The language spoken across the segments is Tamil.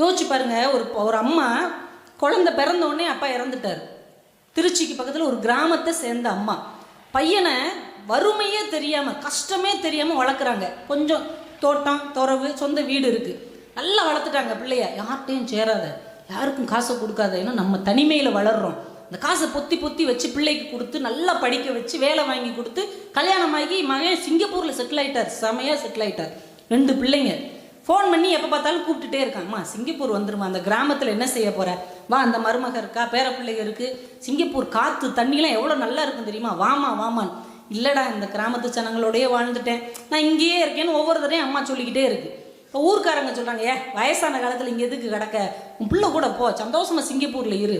யோசிச்சு பாருங்க ஒரு ஒரு அம்மா குழந்தை பிறந்த உடனே அப்பா இறந்துட்டார். திருச்சிக்கு பக்கத்தில் ஒரு கிராமத்தை சேர்ந்த அம்மா. பையனை வறுமையே தெரியாமல் கஷ்டமே தெரியாமல் வளர்க்குறாங்க. கொஞ்சம் தோட்டம் துறவு சொந்த வீடு இருக்குது நல்லா வளர்த்துட்டாங்க பிள்ளைய. யார்கிட்டையும் சேராத யாருக்கும் காசை கொடுக்காத. ஏன்னா நம்ம தனிமையில் வளர்கிறோம் அந்த காசை பொத்தி பொத்தி வச்சு பிள்ளைக்கு கொடுத்து நல்லா படிக்க வச்சு வேலை வாங்கி கொடுத்து கல்யாணமாகி மகன் சிங்கப்பூரில் செட்டில் ஆகிட்டார் செமையாக செட்டில் ஆயிட்டார். ரெண்டு பிள்ளைங்க. ஃபோன் பண்ணி எப்போ பார்த்தாலும் கூப்பிட்டுட்டே இருக்காங்கம்மா. சிங்கப்பூர் வந்துருமா அந்த கிராமத்தில் என்ன செய்ய போகிற வா அந்த மருமக இருக்கா? பேர பிள்ளைங்க சிங்கப்பூர் காற்று தண்ணிலாம் எவ்வளோ நல்லா இருக்கும் தெரியுமா? வாமா வாமான் இல்லைடா இந்த கிராமத்து ஜனங்களோடயே வாழ்ந்துட்டேன். நான் இங்கேயே இருக்கேன்னு ஒவ்வொரு தடையும் அம்மா சொல்லிக்கிட்டே இருக்குது இப்போ ஊர்க்காரங்க சொல்கிறாங்க ஏ வயசான காலத்தில் இங்கே எதுக்கு கிடக்க? உன் பிள்ளை கூட போ. சந்தோஷமா சிங்கப்பூரில் இரு.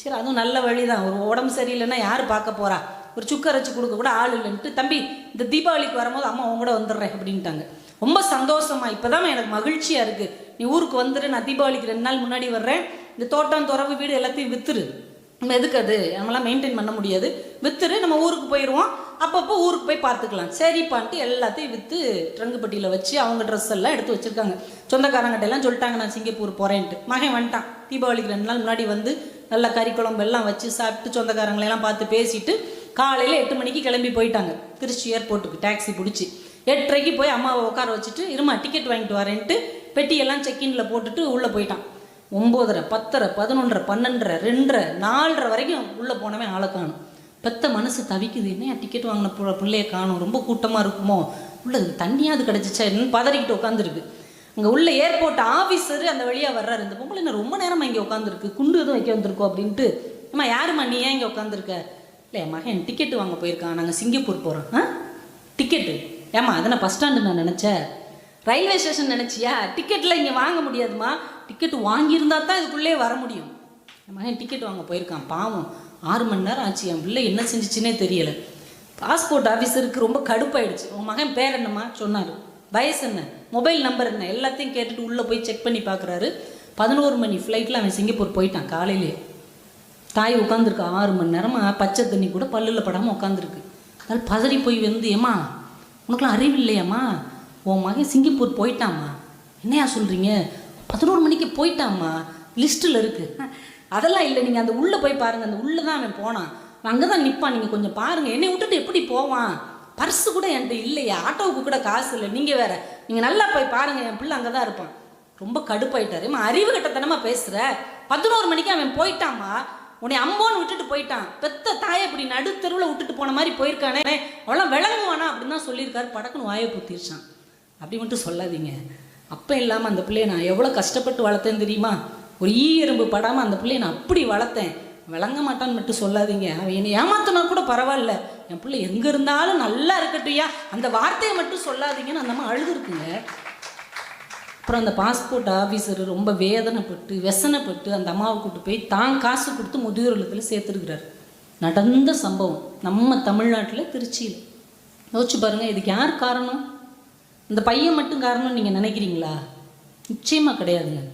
சரி அதுவும் நல்ல வழி தான் ஒரு உடம்பு சரியில்லைன்னா யார் பார்க்க போகிறா ஒரு சுக்கரைச்சி வச்சு கொடுக்க கூட ஆள் இல்லைன்ட்டு தம்பி இந்த தீபாவளிக்கு வரும்போது அம்மா உன் கூட வந்துடுறேன் அப்படின்ட்டாங்க. ரொம்ப சந்தோஷமா இப்போதான் எனக்கு மகிழ்ச்சியா இருக்கு. நீ ஊருக்கு வந்துடு நான் தீபாவளிக்கு ரெண்டு நாள் முன்னாடி வர்றேன். இந்த தோட்டம் துறவு வீடு எல்லாத்தையும் வித்துரு. நம்ம எதுக்கு அது? நம்மளாம் மெயின்டைன் பண்ண முடியாது. வித்துரு நம்ம ஊருக்கு போயிடுவோம் அப்பப்போ ஊருக்கு போய் பார்த்துக்கலாம். சரிப்பான்ட்டு எல்லாத்தையும் விற்று ட்ரங்குப்பட்டியில் வச்சு அவங்க ட்ரெஸ் எல்லாம் எடுத்து வச்சுருக்காங்க. சொந்தக்காரங்கிட்ட எல்லாம் சொல்லிட்டாங்க நான் சிங்கப்பூர் போகிறேன்ட்டு மகன் வந்துட்டான். தீபாவளிக்கு ரெண்டு நாள் முன்னாடி வந்து நல்லா கறி குழம்பு எல்லாம் வச்சு சாப்பிட்டு சொந்தக்காரங்களெல்லாம் பார்த்து பேசிட்டு காலையில் எட்டு மணிக்கு கிளம்பி போயிட்டாங்க. திருச்சி ஏர்போர்ட்டுக்கு டாக்ஸி பிடிச்சி. எட்டரைக்கு போய் அம்மாவை உட்கார வச்சுட்டு இருமா டிக்கெட் வாங்கிட்டு வரேன்ட்டு பெட்டியெல்லாம் செக்இனில் போட்டுட்டு உள்ளே போயிட்டான். ஒம்போதரை பத்தரை பதினொன்றரை பன்னெண்டரை ரெண்டரை நாலரை வரைக்கும் உள்ளே போனவன் ஆளை காணும். பெத்த மனசு தவிக்குது. என்ன டிக்கெட் வாங்கின பிள்ளைய காணும்? ரொம்ப கூட்டமாக இருக்குமோ? உள்ள தண்ணியாவது கிடச்சிச்சா என்னன்னு பதறிக்கிட்டு உட்காந்துருக்கு. அங்கே உள்ள ஏர்போர்ட் ஆஃபீஸர் அந்த வழியாக வர்றாரு. இந்த பொம்பளை என்ன ரொம்ப நேரமாக இங்கே உட்காந்துருக்கு? குண்டு எதுவும் வைக்க வந்திருக்கோம் அப்படின்ட்டு அம்மா யாரும்மா நீ ஏன் இங்கே உட்காந்துருக்க? இல்லை என் மகன் டிக்கெட்டு வாங்க போயிருக்கான். நாங்கள் சிங்கப்பூர் போகிறோம் ஆ? டிக்கெட்டு ஏம்மா அதை நான் பஸ் ஸ்டாண்டு நான் நினச்சேன் ரயில்வே ஸ்டேஷன் நினச்சியா? டிக்கெட்டில் இங்கே வாங்க முடியாதும்மா. டிக்கெட் வாங்கியிருந்தா தான் இதுக்குள்ளே வர முடியும். என் மகன் டிக்கெட் வாங்க போயிருக்கான் பாவம். ஆறு மணி நேரம் ஆச்சு என் பிள்ளை என்ன செஞ்சுச்சுன்னே தெரியலை. பாஸ்போர்ட் ஆஃபீஸருக்கு ரொம்ப கடுப்பாயிடுச்சு. உன் மகன் பேர் என்னம்மா? சொன்னார். வயசு என்ன? மொபைல் நம்பர் என்ன? எல்லாத்தையும் கேட்டுட்டு உள்ளே போய் செக் பண்ணி பார்க்குறாரு பதினோரு மணி ஃப்ளைட்டில் அவன் சிங்கப்பூர் போயிட்டான் காலையிலே. தாய் உட்காந்துருக்கு ஆறு மணி நேரமாக பச்சை தண்ணி கூட பல்லில் படாமல் உட்காந்துருக்கு அதனால் பதறி போய் வந்து ஏம்மா உனக்குலாம் அறிவு இல்லையாம்மா? உன் மகன் சிங்கப்பூர் போயிட்டாம்மா. என்னையா சொல்கிறீங்க பதினோரு மணிக்கு போயிட்டாம்மா. லிஸ்ட்டில் இருக்குது அதெல்லாம் இல்லை நீங்கள் அந்த உள்ளே போய் பாருங்கள் அந்த உள்ளே தான் அவன் போனான். அங்கே தான் நிற்பான் நீங்கள் கொஞ்சம் பாருங்கள் என்னை விட்டுட்டு எப்படி போவான்? பர்ஸு கூட என்கிட்ட இல்லையா. ஆட்டோவுக்கு கூட காசு இல்லை. நீங்கள் வேறு. நீங்கள் நல்லா போய் பாருங்கள் என் பிள்ளை அங்கே தான் இருப்பான். ரொம்ப கடுப்பாயிட்டாரு. அறிவு கட்டத்தனமாக பேசுகிற பதினோரு மணிக்கு அவன் போயிட்டாம்மா. உன்னை அம்போன்னு விட்டுட்டு போயிட்டான். பெத்த தாயை இப்படி நடுத்தருவில் விட்டுட்டு போன மாதிரி போயிருக்கானே. அவெல்லாம் விளங்குவானா? அப்படின்னு தான் சொல்லியிருக்காரு. படக்குன்னு வாயை பூத்திருச்சான். அப்படி மட்டும் சொல்லாதீங்க. அப்போ இல்லாமல் அந்த பிள்ளைய நான் எவ்வளோ கஷ்டப்பட்டு வளர்த்தேன் தெரியுமா? ஒரு ஈ எறும்பு படாமல் அந்த பிள்ளைய நான் அப்படி வளர்த்தேன். விளங்க மாட்டான்னு மட்டும் சொல்லாதீங்க. அவன் என்னை ஏமாத்தினா கூட பரவாயில்ல. என் பிள்ளை எங்கே இருந்தாலும் நல்லா இருக்கட்டும்யா. அந்த வார்த்தையை மட்டும் சொல்லாதீங்கன்னு அந்த அம்மா அழுதுருக்குங்க. அப்புறம் அந்த பாஸ்போர்ட் ஆஃபீஸர் ரொம்ப வேதனைப்பட்டு வெசனைப்பட்டு அந்த அம்மாவை கூட்டு போய் தான் காசு கொடுத்து முதியோர் இல்லத்தில் சேர்த்துருக்கிறார். நடந்த சம்பவம் நம்ம தமிழ்நாட்டில் திருச்சியில். யோசிச்சு பாருங்கள் இதுக்கு யார் காரணம்? இந்த பையன் மட்டும் காரணம் நீங்கள் நினைக்கிறீங்களா? நிச்சயமாக கிடையாதுங்க.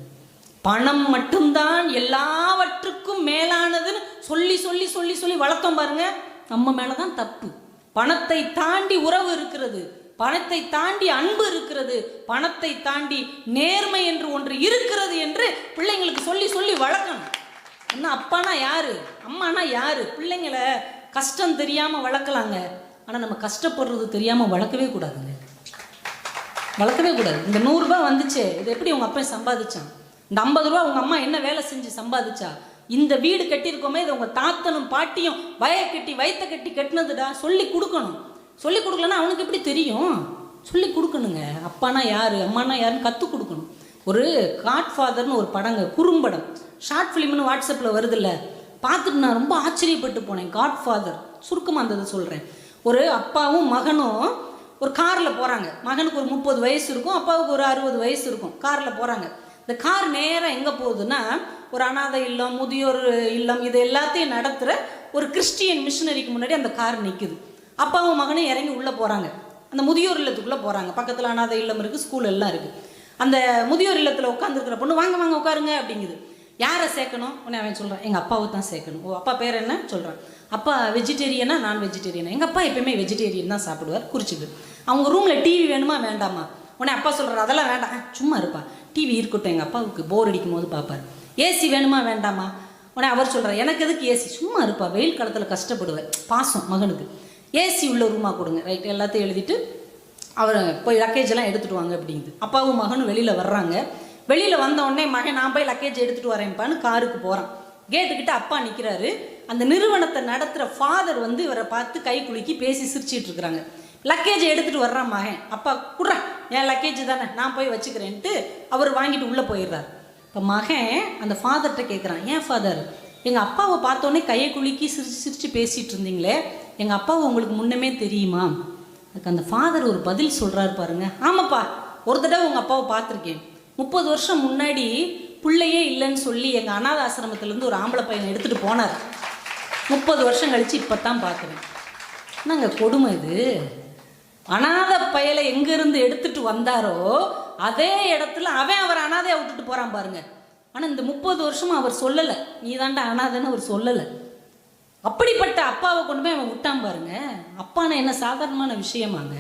பணம் மட்டும்தான் எல்லாவற்றுக்கும் மேலானதுன்னு சொல்லி சொல்லி சொல்லி சொல்லி வளர்த்தோம் பாருங்க. நம்ம மேலே தான் தப்பு. பணத்தை தாண்டி உறவு இருக்கிறது. பணத்தை தாண்டி அன்பு இருக்கிறது பணத்தை தாண்டி நேர்மை என்று ஒன்று இருக்கிறது என்று பிள்ளைங்களுக்கு சொல்லி சொல்லி வளர்க்கணும். என்ன அப்பானா யாரு? அம்மானா யாரு? பிள்ளைங்களை கஷ்டம் தெரியாம வளர்க்கலாங்க. ஆனா நம்ம கஷ்டப்படுறது தெரியாம வளர்க்கவே கூடாதுங்க. வளர்க்கவே கூடாது. இந்த நூறுரூபா வந்துச்சே இது எப்படி உங்க அப்பா சம்பாதிச்சான்? இந்த ஐம்பது ரூபா உங்க அம்மா என்ன வேலை செஞ்சு சம்பாதிச்சா? இந்த வீடு கட்டியிருக்கோமே இது உங்க தாத்தனும் பாட்டியும் வய கட்டி வயத்தை கட்டி கட்டினதுடா சொல்லி கொடுக்கணும். சொல்லி கொடுக்கலன்னா அவனுக்கு எப்படி தெரியும்? சொல்லி கொடுக்கணுங்க. அப்பானா யார்? அம்மானா யாருன்னு கற்றுக் கொடுக்கணும். ஒரு காட்ஃபாதர்னு ஒரு படங்க குறும்படம். ஷார்ட் ஃபிலிம்னு வாட்ஸ்அப்பில் வருதுல்ல. பார்த்துட்டு நான் ரொம்ப ஆச்சரியப்பட்டு போனேன். காட்ஃபாதர் சுருக்கமாக இருந்ததை சொல்கிறேன் ஒரு அப்பாவும் மகனும் ஒரு காரில் போகிறாங்க மகனுக்கு ஒரு முப்பது வயசு இருக்கும் அப்பாவுக்கு ஒரு அறுபது வயசு இருக்கும். காரில் போகிறாங்க இந்த கார் நேராக எங்கே போகுதுன்னா ஒரு அனாதை இல்லம் முதியோர் இல்லம் இது எல்லாத்தையும் நடத்துகிற ஒரு கிறிஸ்டியன் மிஷினரிக்கு முன்னாடி அந்த கார் நிற்குது அப்பாவும் மகனும் இறங்கி உள்ளே போகிறாங்க அந்த முதியோர் இல்லத்துக்குள்ளே போகிறாங்க பக்கத்தில் அனாதை இல்லம் இருக்குது ஸ்கூல் எல்லாம் இருக்குது அந்த முதியோர் இல்லத்தில் உட்காந்துருக்கிற பொண்ணு வாங்க வாங்க உட்காருங்க அப்படிங்குது. யாரை சேர்க்கணும்? உடனே அவன் சொல்கிறான் எங்கள் அப்பாவை தான் சேர்க்கணும். ஓ அப்பா பேர் என்ன? சொல்கிறான் அப்பா வெஜிடேரியனா நான் வெஜிடேரியனா எங்கள் அப்பா எப்பயுமே வெஜிடேரியன் தான் சாப்பிடுவார் குறிச்சிக்கு அவங்க ரூமில் டிவி வேணுமா? வேண்டாமா? உடனே அப்பா சொல்கிறார் அதெல்லாம் வேண்டாம். சும்மா இருப்பா. டிவி இருக்கட்டும் எங்கள் அப்பாவுக்கு போர் அடிக்கும் போது பார்ப்பார் ஏசி வேணுமா? வேண்டாமா? உடனே அவர் சொல்கிறார் எனக்கு எதுக்கு ஏசி சும்மா இருப்பா. வெயில் காலத்தில் கஷ்டப்படுவேன். பாசம் மகனுக்கு. ஏசி உள்ள ரூமாக கொடுங்க. ரைட் எல்லாத்தையும் எழுதிட்டு அவர் போய் லக்கேஜ் எல்லாம் எடுத்துட்டு வாங்க அப்படிங்குது. அப்பாவும் மகனும் வெளியில் வர்றாங்க. வெளியில் வந்த உடனே மகன் நான் போய் லக்கேஜ் எடுத்துட்டு வரேன்ப்பான்னு காருக்கு போகிறான் கேட்டுக்கிட்ட அப்பா நிற்கிறாரு அந்த நிறுவனத்தை நடத்துகிற ஃபாதர் வந்து இவரை பார்த்து கை குலுக்கி பேசி சிரிச்சிட்டு இருக்கிறாங்க. லக்கேஜ் எடுத்துட்டு வர்றான் மகன். அப்பா குடுறேன் என் லக்கேஜ் தானே நான் போய் வச்சுக்கிறேன்ட்டு அவர் வாங்கிட்டு உள்ளே போயிடுறாரு. இப்போ மகன் அந்த ஃபாதர்கிட்ட கேட்குறான் ஏன் ஃபாதர் எங்கள் அப்பாவை பார்த்தோன்னே கையை குலுக்கி சிரிச்சு சிரித்து பேசிகிட்டு இருந்தீங்களே. எங்கள் அப்பாவை உங்களுக்கு முன்னமே தெரியுமா? அதுக்கு அந்த ஃபாதர் ஒரு பதில் சொல்கிறாரு பாருங்க. ஆமாப்பா ஒரு தடவை உங்கள் அப்பாவை பார்த்துருக்கேன். முப்பது வருஷம் முன்னாடி பிள்ளையே இல்லைன்னு சொல்லி எங்கள் அனாத ஆசிரமத்துலேருந்து ஒரு ஆம்பளை பையனை எடுத்துகிட்டு போனார். முப்பது வருஷம் கழித்து இப்போ தான் பார்க்குறேன். நாங்கள் கொடுமை இது? அனாத பயலை எங்கேருந்து எடுத்துகிட்டு வந்தாரோ அதே இடத்துல அவன் அவர் அனாதையை விட்டுட்டு போகிறான் பாருங்க. ஆனால் இந்த முப்பது வருஷமும் அவர் சொல்லலை. நீ தாண்டா அனாதைன்னு அவர் சொல்லலை. அப்படிப்பட்ட அப்பாவை கொண்டு போய் அவன் விட்டான் பாருங்க. அப்பான என்ன சாதாரணமான விஷயமாங்க?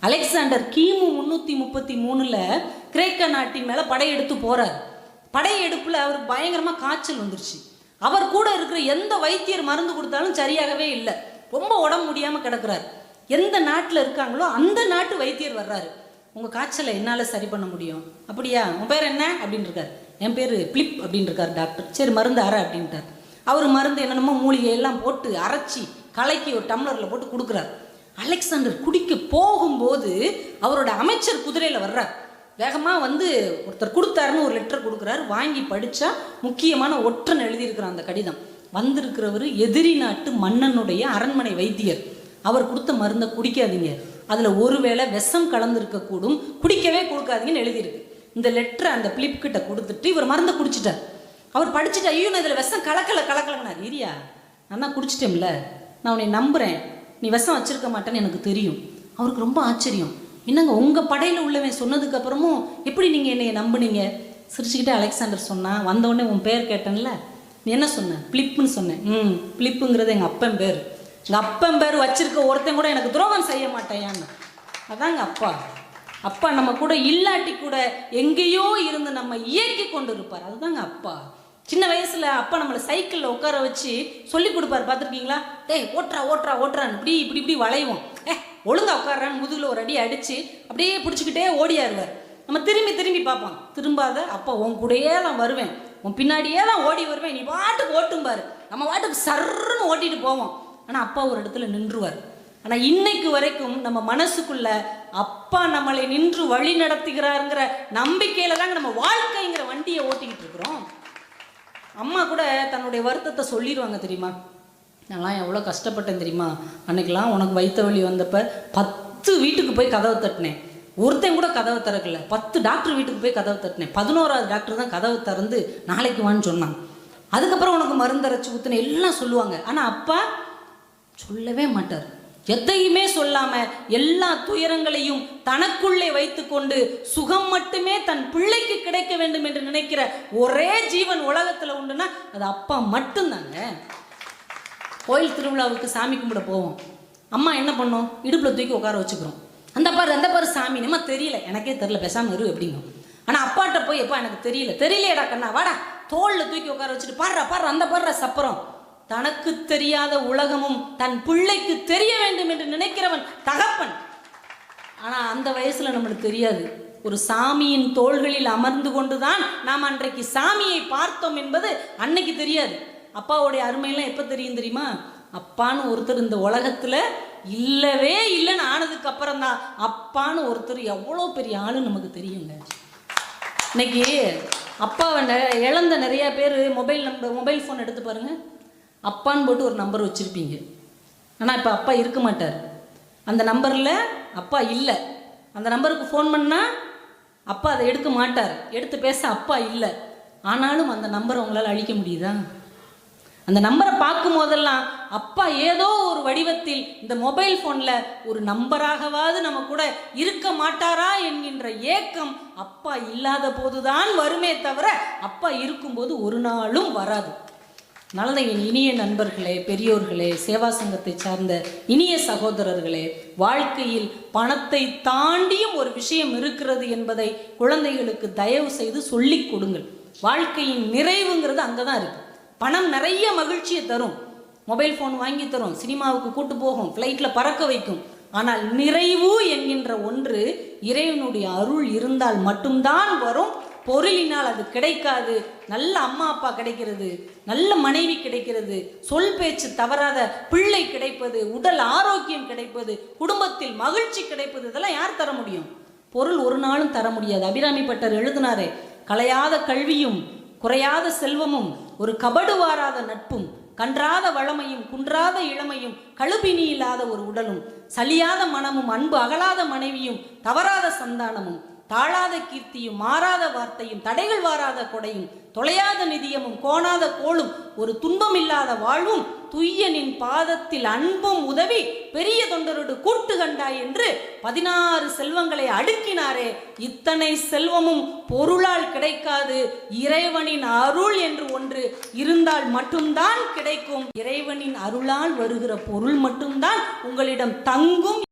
அலெக்சாண்டர் கிமு முன்னூற்றி முப்பத்தி மூணில் கிரேக்க நாட்டின் மேலே படையெடுத்து போகிறார் படையெடுப்பில் அவருக்கு பயங்கரமாக காய்ச்சல் வந்துருச்சு. அவர் கூட இருக்கிற எந்த வைத்தியர் மருந்து கொடுத்தாலும் சரியாகவே இல்லை. ரொம்ப உடம்பு முடியாமல் கிடக்குறார். எந்த நாட்டில் இருக்காங்களோ அந்த நாட்டு வைத்தியர் வர்றாரு. உங்கள் காய்ச்சலை என்னால் சரி பண்ண முடியும். அப்படியா? உன் பேர் என்ன? அப்படின்னு இருக்கார் என் பேர் பிலிப் அப்படின்னு இருக்கார் டாக்டர். சரி மருந்து அற அப்படின்ட்டார் அவர் மருந்து என்னென்னமோ மூலிகை எல்லாம் போட்டு அரைச்சி கலக்கி ஒரு டம்ளரில் போட்டு கொடுக்குறார். அலெக்சாண்டர் குடிக்க போகும்போது அவரோட அமைச்சர் குதிரையில் வர்றார். வேகமாக வந்து ஒருத்தர் கொடுத்தாருன்னு ஒரு லெட்டர் கொடுக்குறாரு. வாங்கி படித்தா முக்கியமான ஒற்றன் எழுதியிருக்கிறான் அந்த கடிதம். வந்திருக்கிறவர் எதிரி நாட்டு மன்னனுடைய அரண்மனை வைத்தியர். அவர் கொடுத்த மருந்தை குடிக்காதீங்க. அதில் ஒருவேளை விஷம் கலந்துருக்கக்கூடும் குடிக்கவே கொடுக்காதீங்கன்னு எழுதியிருக்கு. இந்த லெட்டரை அந்த பிளிப்கிட்ட கொடுத்துட்டு இவர் மருந்தை குடிச்சிட்டார். அவர் படிச்சுட்டு ஐயோ நான் இதில் விஷம் கலக்கல கலக்கலங்கண்ணா ஈரியா நான் தான் குடிச்சிட்டேம்ல நான் உன்னை நம்புகிறேன் நீ விஷம் வச்சிருக்க மாட்டேன்னு எனக்கு தெரியும். அவருக்கு ரொம்ப ஆச்சரியம். என்னங்க உங்கள் படையில் உள்ளவன் சொன்னதுக்கப்புறமும் எப்படி நீங்கள் என்னையை நம்புனீங்க? சிரிச்சுக்கிட்டே அலெக்சாண்டர் சொன்னான் வந்தவுடனே உன் பேர் கேட்டேன்ல. நீ என்ன சொன்ன? பிளிப்புன்னு சொன்னேன் ம் பிளிப்புங்கிறது எங்கள் அப்பன் பேர். எங்கள் அப்பன் பேர் வச்சிருக்க ஒருத்தன் கூட எனக்கு துரோகம் செய்ய மாட்டேயான்னு. அதாங்க அப்பா. அப்பா நம்ம கூட இல்லாட்டி கூட எங்கேயோ இருந்து நம்ம இயக்கி கொண்டு இருப்பார் அதுதாங்க அப்பா. சின்ன வயசுல அப்பா நம்மளை சைக்கிளில் உட்கார வச்சு சொல்லி கொடுப்பாரு பார்த்துருக்கீங்களா? டேய் ஓட்டுறா ஓட்டுறா ஓட்டுறான்னு. இப்படி இப்படி இப்படி வளைவோம். ஏ ஒழுங்கா உட்காடுறான்னு முதுகில் ஒரு அடி அடிச்சு அப்படியே பிடிச்சிக்கிட்டே ஓடியாருவார் நம்ம திரும்பி திரும்பி பார்ப்போம் திரும்பாத அப்பா உன் கூடயே தான் வருவேன். உன் பின்னாடியே தான் ஓடி வருவேன். நீ வாட்டுக்கு ஓட்டும் பாரு நம்ம வாட்டுக்கு சர்ன்னு ஓட்டிட்டு போவோம். ஆனால் அப்பா ஒரு இடத்துல நின்றுவார். ஆனால் இன்னைக்கு வரைக்கும் நம்ம மனசுக்குள்ள அப்பா நம்மளை நின்று வழி நடத்துகிறாருங்கிற நம்பிக்கையில தாங்க நம்ம வாழ்க்கைங்கிற வண்டியை ஓட்டிக்கிட்டு இருக்கிறோம். அம்மா கூட தன்னுடைய வருத்தத்தை சொல்லிடுவாங்க தெரியுமா? நான்லாம் எவ்வளோ கஷ்டப்பட்டேன் தெரியுமா? அன்னைக்கெல்லாம் உனக்கு வயிற்று வலி வந்தப்போ பத்து வீட்டுக்கு போய் கதவை தட்டினேன். ஒருத்தன் கூட கதவை திறக்கல. பத்து டாக்டர் வீட்டுக்கு போய் கதவை தட்டினேன். பதினோராவது டாக்டர் தான் கதவை திறந்து நாளைக்கு வான்னு சொன்னான். அதுக்கப்புறம் உனக்கு மருந்தரைச்சி ஊற்றினேன் எல்லாம் சொல்லுவாங்க. ஆனால் அப்பா சொல்லவே மாட்டார். எதையுமே சொல்லாம எல்லா துயரங்களையும் தனக்குள்ளே வைத்துக்கொண்டு சுகம் மட்டுமே தன் பிள்ளைக்கு கிடைக்க வேண்டும் என்று நினைக்கிற ஒரே ஜீவன் உலகத்துல உண்டுன்னா அது அப்பா மட்டும்தாங்க. கோயில் திருவிழாவுக்கு சாமி கும்பிட போவோம். அம்மா என்ன பண்ணோம்? இடுப்புல தூக்கி உட்கார வச்சுக்கிறோம். அந்த பாரு அந்த பாரு சாமி நம்ம தெரியல. எனக்கே தெரியல பெசாம இரு எப்படிங்க ஆனா அப்பாட்ட போய் எப்பா எனக்கு தெரியல. தெரியலையடா கண்ணா வாடா. தோல்ல தூக்கி உட்கார வச்சுட்டு பாடுறா பாடுற அந்த பாடுற சப்பரம். தனக்கு தெரியாத உலகமும் தன் பிள்ளைக்கு தெரிய வேண்டும் என்று நினைக்கிறவன் தகப்பன். ஆனா அந்த வயசுல நம்மளுக்கு தெரியாது. ஒரு சாமியின் தோள்களில் அமர்ந்து கொண்டுதான் நாம் அன்றைக்கு சாமியை பார்த்தோம் என்பது அன்னைக்கு தெரியாது. அப்பாவுடைய அருமையெல்லாம் எப்போ தெரியும் தெரியுமா? அப்பான்னு ஒருத்தர் இந்த உலகத்துல இல்லவே இல்லைன்னு ஆனதுக்கு அப்புறம் தான். அப்பான்னு ஒருத்தர் எவ்வளோ பெரிய ஆளு நமக்கு தெரியுங்க. இன்னைக்கு அப்பாவை இழந்த நிறைய பேர் மொபைல் நம்பர் மொபைல் ஃபோன் எடுத்து பாருங்கள் அப்பான்னு போட்டு ஒரு நம்பர் வச்சுருப்பீங்க. ஆனால் இப்போ அப்பா இருக்க மாட்டார். அந்த நம்பரில் அப்பா இல்லை. அந்த நம்பருக்கு ஃபோன் பண்ணால் அப்பா அதை எடுக்க மாட்டார். எடுத்து பேச அப்பா இல்லை. ஆனாலும் அந்த நம்பரை உங்களால் அழிக்க முடியுதா? அந்த நம்பரை பார்க்கும் போதெல்லாம் அப்பா ஏதோ ஒரு வடிவத்தில் இந்த மொபைல் ஃபோனில் ஒரு நம்பராகவாவது நம்ம கூட இருக்க மாட்டாரா என்கின்ற ஏக்கம் அப்பா இல்லாத போதுதான் வருமே தவிர அப்பா இருக்கும்போது ஒரு நாளும் வராது. நல்ல என் இனிய நண்பர்களே பெரியோர்களே சேவா சங்கத்தை சார்ந்த இனிய சகோதரர்களே வாழ்க்கையில் பணத்தை தாண்டியும் ஒரு விஷயம் இருக்கிறது என்பதை குழந்தைகளுக்கு தயவு செய்து சொல்லி கொடுங்கள். வாழ்க்கையின் நிறைவுங்கிறது அங்கே தான் இருக்கு. பணம் நிறைய மகிழ்ச்சியை தரும். மொபைல் ஃபோன் வாங்கி தரும் சினிமாவுக்கு கூட்டு போகும் ஃப்ளைட்டில் பறக்க வைக்கும். ஆனால் நிறைவு என்கின்ற ஒன்று இறைவனுடைய அருள் இருந்தால் மட்டும்தான் வரும் பொருளினால் அது கிடைக்காது. நல்ல அம்மா அப்பா கிடைக்கிறது. நல்ல மனைவி கிடைக்கிறது. சொல் பேச்சு தவறாத பிள்ளை கிடைப்பது. உடல் ஆரோக்கியம் கிடைப்பது. குடும்பத்தில் மகிழ்ச்சி கிடைப்பது. இதெல்லாம் யார் தர முடியும்? பொருள் ஒரு நாளும் தர முடியாது. அபிராமி பட்டர் எழுதினாரே கலையாத கல்வியும் குறையாத செல்வமும் ஒரு கபடு வாராத நட்பும் கன்றாத வளமையும் குன்றாத இளமையும் கழுபினி இல்லாத ஒரு உடலும் சலியாத மனமும் அன்பு அகலாத மனைவியும் தவறாத சந்தானமும் தாழாத கீர்த்தியும் மாறாத வார்த்தையும் தடைகள் வாராத கொடையும் தொலையாத நிதியமும் கோணாத கோளும் ஒரு துன்பம் இல்லாத வாழ்வும் துய்யனின் பாதத்தில் அன்பும் உதவி பெரிய தொண்டரோடு கூட்டு கண்டாய் என்று பதினாறு செல்வங்களை அடுக்கினாரே. இத்தனை செல்வமும் பொருளால் கிடைக்காது இறைவனின் அருள் என்று ஒன்று இருந்தால் மட்டும்தான் கிடைக்கும். இறைவனின் அருளால் வருகிற பொருள் மட்டும்தான் உங்களிடம் தங்கும்